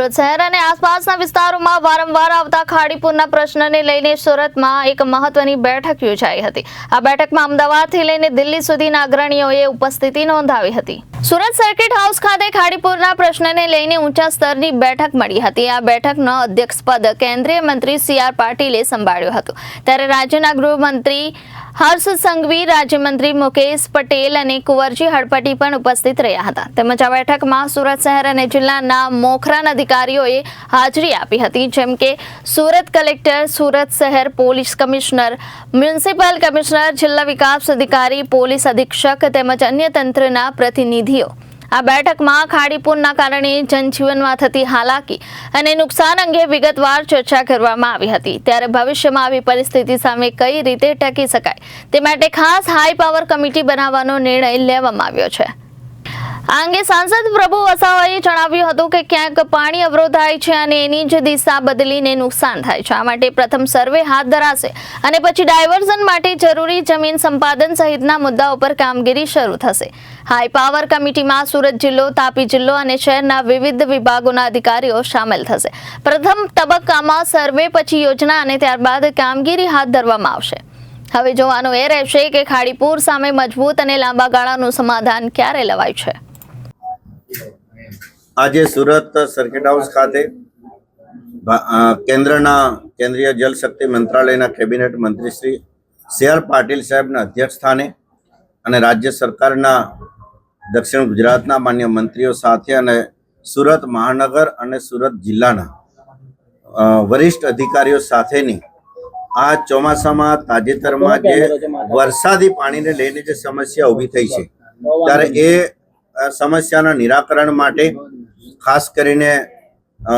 સુરત શહેર અને આસપાસના વિસ્તારોમાં વારંવાર આવતા ખાડીપુરના પ્રશ્નને લઈને સુરતમાં એક મહત્વની બેઠક યોજાઈ હતી. આ બેઠકમાં અમદાવાદથી લઈને દિલ્હી સુધીના અગ્રણીઓએ ઉપસ્થિતિ નોંધાવી હતી. સુરત સર્કિટ હાઉસ ખાતે ખાડીપુરના પ્રશ્નને લઈને ઊંચા સ્તરની બેઠક મળી હતી. આ બેઠકનો અધ્યક્ષપદ કેન્દ્રીય મંત્રી સી આર પાટીલે સંભાળ્યું હતું. ત્યારે રાજ્યના ગૃહમંત્રી હર્ષ સંઘવી રાજ્યમંત્રી મુકેશ પટેલ અને કુંવરજી હડપટી પણ ઉપસ્થિત રહ્યા હતા. તેમજ આ બેઠકમાં સુરત શહેર અને જિલ્લાના મોખરાન અધિકારીઓએ હાજરી આપી હતી, જેમ કે સુરત કલેક્ટર, સુરત શહેર પોલીસ કમિશનર, મ્યુનિસિપલ કમિશનર, જિલ્લા વિકાસ અધિકારી, પોલીસ અધિક્ષક તેમજ અન્ય તંત્રના પ્રતિનિધિઓ. આ બેઠકમાં ખાડીપુરના કારણે જનજીવનમાં થતી હાલાકી અને નુકસાન અંગે વિગતવાર ચર્ચા કરવામાં આવી હતી. ત્યારે ભવિષ્યમાં આવી પરિસ્થિતિ સામે કઈ રીતે ટકી શકાય તે માટે ખાસ હાઈ પાવર કમિટી બનાવવાનો નિર્ણય લેવામાં આવ્યો છે. આ અંગે સાંસદ પ્રભુ વસાવાએ જણાવ્યું હતું કે ક્યાંક પાણી અવરોધાય છે અને એની જ દિશા બદલીને નુકસાન થાય છે. આ માટે પ્રથમ સર્વે હાથ ધરાશે અને પછી ડાયવર્ઝન માટે જરૂરી જમીન સંપાદન સહિતના મુદ્દાઓ પર કામગીરી શરૂ થશે. હાઈ પાવર કમિટીમાં સુરત જિલ્લો, તાપી જિલ્લો અને શહેરના વિવિધ વિભાગોના અધિકારીઓ સામેલ થશે. પ્રથમ તબક્કામાં સર્વે પછી યોજના અને ત્યારબાદ કામગીરી હાથ ધરવામાં આવશે. હવે જોવાનું એ રહેશે કે ખાડીપુર સામે મજબૂત અને લાંબા ગાળાનું સમાધાન ક્યારે લવાય છે. આજે સુરત સર્કિટ હાઉસ ખાતે કેન્દ્રના કેન્દ્રીય જલ શક્તિ મંત્રાલયના કેબિનેટ મંત્રી શ્રી સી પાટીલ સાહેબના અધ્યક્ષ સ્થાને અને રાજ્ય સરકારના દક્ષિણ ગુજરાતના માન્ય મંત્રીઓ સાથે અને સુરત મહાનગર અને સુરત જિલ્લાના વરિષ્ઠ અધિકારીઓ સાથેની આ ચોમાસામાં તાજેતરમાં જે વરસાદી પાણીને લઈને જે સમસ્યા ઊભી થઈ છે, ત્યારે એ સમસ્યાના નિરાકરણ માટે ખાસ કરીને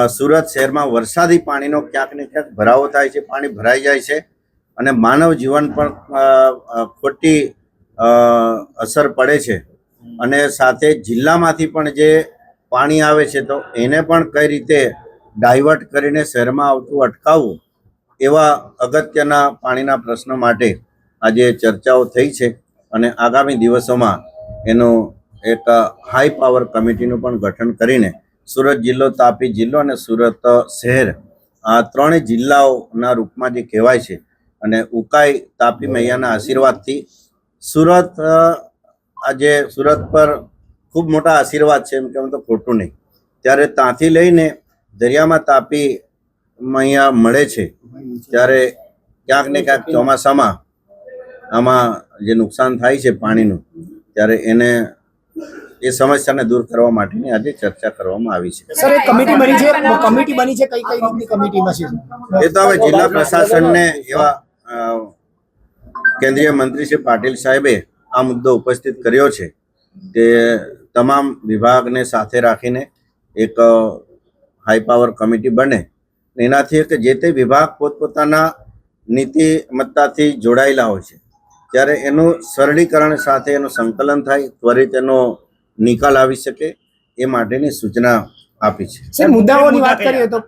સુરત શહેરમાં વરસાદી પાણીનો ક્યાંક ને ક્યાંક ભરાવો થાય છે પાણી ભરાઈ જાય છે અને માનવ જીવન અ, ખોટી અસર પડે છે. અને સાથે જિલ્લામાંથી પણ જે પાણી આવે છે તો એને પણ કઈ રીતે ડાયવર્ટ કરીને શહેરમાં આવતું અટકાવવું એવા અગત્યના પાણીના પ્રશ્નો માટે આજે ચર્ચાઓ થઈ છે અને આગામી દિવસોમાં એનું એક હાઈ પાવર કમિટીનું પણ ગઠન કરીને સુરત જિલ્લો, તાપી જિલ્લો અને સુરત શહેર, આ ત્રણેય જિલ્લાઓના રૂપમાં જે કહેવાય છે અને ઉકાઈ, તાપી મૈયાના આશીર્વાદથી સુરત આજે સુરત પર ખૂબ મોટા આશીર્વાદ છે, એમ કેમ તો ખોટું નહીં. ત્યારે ત્યાંથી લઈને દરિયામાં તાપી અહીંયા મળે છે, ત્યારે ક્યાંક ને ક્યાંક ચોમાસામાં આમાં જે નુકસાન થાય છે પાણીનું, ત્યારે એને એ સમસ્યાને દૂર કરવા માટેની આજે ચર્ચા કરવામાં આવી છે. સર એક કમિટી બની છે? કમિટી બની છે? કઈ કઈ રીતની કમિટીમાં છે? એ તો હવે જિલ્લા પ્રશાસનને એવા કેન્દ્રીય મંત્રી શ્રી પાટીલ સાહેબે આ મુદ્દો ઉપસ્થિત કર્યો છે કે તમામ વિભાગને સાથે રાખીને એક હાઈ પાવર કમિટી બને. એનાથી કે જે તે વિભાગ પોતપોતાના નીતિ મત્તાથી જોડાયેલા હોય છે. ત્યારે એનું સરળીકરણ સાથે એનું સંકલન થાય ત્વરિત એનો નિકાલ આવી શકે એ માટેની સૂચના આપી છે. સર મુદ્દાઓની વાત કરીએ તો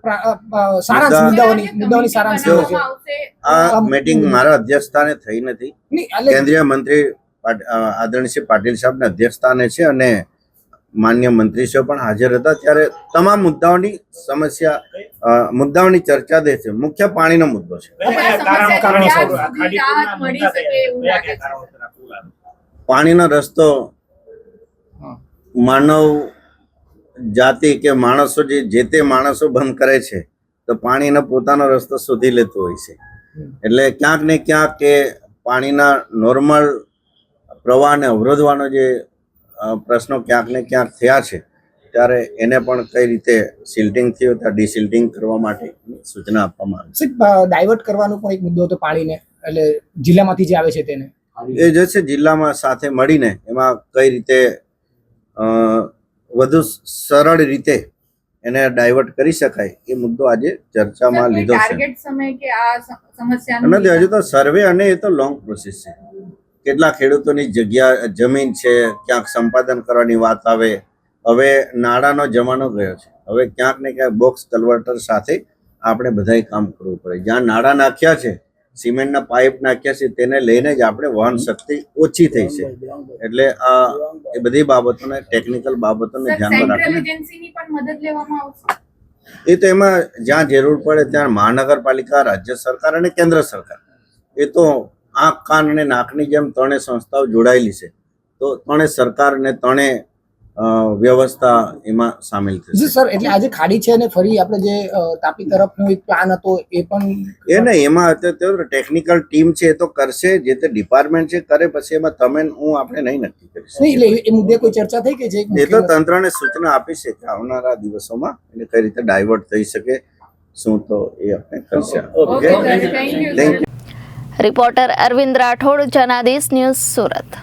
સારાંશ મુદ્દાઓની મુદ્દાઓની સારાંશ છે આ મીટિંગ મારા અધ્યક્ષસ્થાને થઈ નથી. કેન્દ્રીય મંત્રી આદરણીય શ્રી પાટીલ સાહેબના અધ્યક્ષસ્થાને છે અને માન્ય મંત્રીશ્રીઓ પણ હાજર હતા. ત્યારે તમામ મુદ્દાઓની સમસ્યા મુદ્દાઓની ચર્ચા દે છે. મુખ્ય પાણીનો મુદ્દો છે. પાણીનો રસ્તો માનવ જાતિ કે માણસો જે જે તે માણસો બંધ કરે છે તો પાણીનો પોતાનો રસ્તો શોધી લેતો હોય છે. એટલે ક્યાંક ને ક્યાંક કે પાણીના નોર્મલ પ્રવાહને અવરોધવાનો જે પ્રશ્નો ક્યાંક ને ક્યાંક થયા છે ત્યારે એને પણ કઈ રીતે સિલ્ટિંગ થયું ત્યાં ડિસિલ્ટિંગ કરવા માટે સૂચના આપવામાં આવે છે. ડાયવર્ટ કરવાનો પણ એક મુદ્દો હતો પાણીને એટલે જિલ્લામાંથી જે આવે છે તેને. એ જે છે જિલ્લામાં સાથે મળીને એમાં કઈ રીતે વધુ સરળ રીતે એને ડાયવર્ટ કરી શકાય એ મુદ્દો આજે ચર્ચામાં લીધો છે. ટાર્ગેટ સમય કે આ સમ- નથી હજુ તો સર્વે અને એ તો લોંગ પ્રોસેસ છે. કેટલા ખેડૂતોની જગ્યા જમીન છે ક્યાંક સંપાદન કરવાની વાત આવે. હવે નાણાંનો જમાનો ગયો છે. હવે ક્યાંક ને ક્યાંક બોક્સ કન્વર્ટર સાથે આપણે બધાય કામ કરવું પડે. જ્યાં નાણાં નાખ્યા છે સિમેન્ટના પાઇપ નાખ્યા છે તેને લઈને જ આપણે વહન શક્તિ ઓછી થઈ છે. એટલે આ એ બધી બાબતોને ટેકનિકલ બાબતોને ધ્યાનમાં રાખીને એ તો એમાં જ્યાં જરૂર પડે ત્યાં મહાનગરપાલિકા રાજ્ય સરકાર અને કેન્દ્ર સરકાર. એ તો આંખ કાન અને નાકની જેમ ત્રણેય સંસ્થાઓ જોડાયેલી છે. તો ત્રણેય સરકાર અને ત્રણેય વ્યવસ્થા એમાં સામેલ જી થશે સર એટલે આજે ખાડી છે અને ફરી આપણે જે તાપી તરફનો એક પ્લાન હતો એ પણ એ નહીં એમાં અત્યારે ટેકનિકલ ટીમ છે એ તો કરશે જે તે ડિપાર્ટમેન્ટ છે કરે પછી એમાં તમે હું આપણે નહીં નક્કી કરીશું નહીં એટલે એ મુદ્દે કોઈ ચર્ચા થઈ કે જે એ તો તંત્રને સૂચના આપી છે કે આવનારા દિવસોમાં એને કઈ રીતે ડાયવર્ટ થઈ શકે શું તો એ આપણે કરશે. Okay thank you reporter Arvind Rathod Janadesh news Surat.